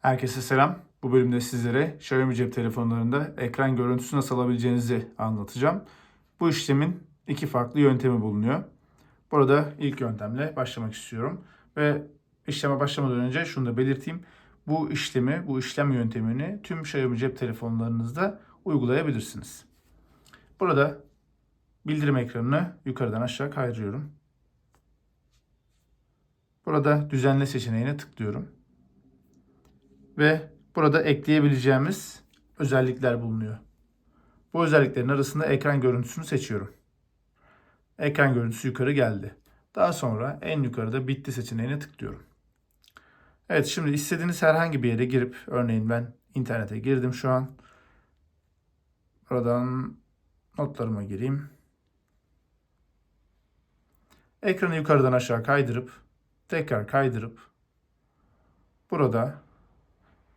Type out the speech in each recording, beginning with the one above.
Herkese selam. Bu bölümde sizlere Xiaomi cep telefonlarında ekran görüntüsü nasıl alabileceğinizi anlatacağım. Bu işlemin iki farklı yöntemi bulunuyor. Burada ilk yöntemle başlamak istiyorum. Ve işleme başlamadan önce şunu da belirteyim. Bu işlemi, bu işlem yöntemini tüm Xiaomi cep telefonlarınızda uygulayabilirsiniz. Burada bildirim ekranını yukarıdan aşağı kaydırıyorum. Burada düzenle seçeneğine tıklıyorum ve burada ekleyebileceğimiz özellikler bulunuyor. Bu özelliklerin arasında ekran görüntüsünü seçiyorum. Ekran görüntüsü yukarı geldi. Daha sonra en yukarıda bitti seçeneğine tıklıyorum. Evet şimdi istediğiniz herhangi bir yere girip örneğin ben internete girdim şu an. Buradan notlarıma gireyim. Ekranı yukarıdan aşağı kaydırıp tekrar kaydırıp burada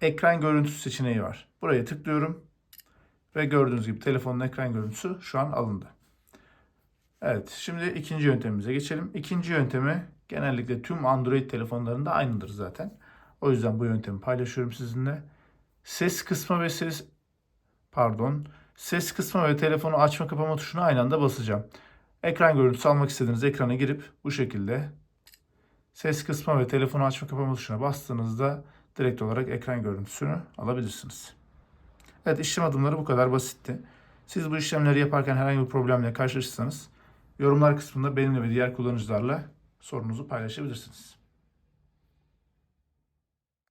ekran görüntüsü seçeneği var. Buraya tıklıyorum ve gördüğünüz gibi telefonun ekran görüntüsü şu an alındı. Evet, şimdi ikinci yöntemimize geçelim. İkinci yöntemi genellikle tüm Android telefonlarında aynıdır zaten. O yüzden bu yöntemi paylaşıyorum sizinle. Ses kısmı ve ses pardon, ses kısmı ve telefonu açma kapama tuşuna aynı anda basacağım. Ekran görüntüsü almak istediğiniz ekrana girip bu şekilde ses kısmı ve telefonu açma kapama tuşuna bastığınızda direkt olarak ekran görüntüsünü alabilirsiniz. Evet işlem adımları bu kadar basitti. Siz bu işlemleri yaparken herhangi bir problemle karşılaşırsanız yorumlar kısmında benimle ve diğer kullanıcılarla sorununuzu paylaşabilirsiniz.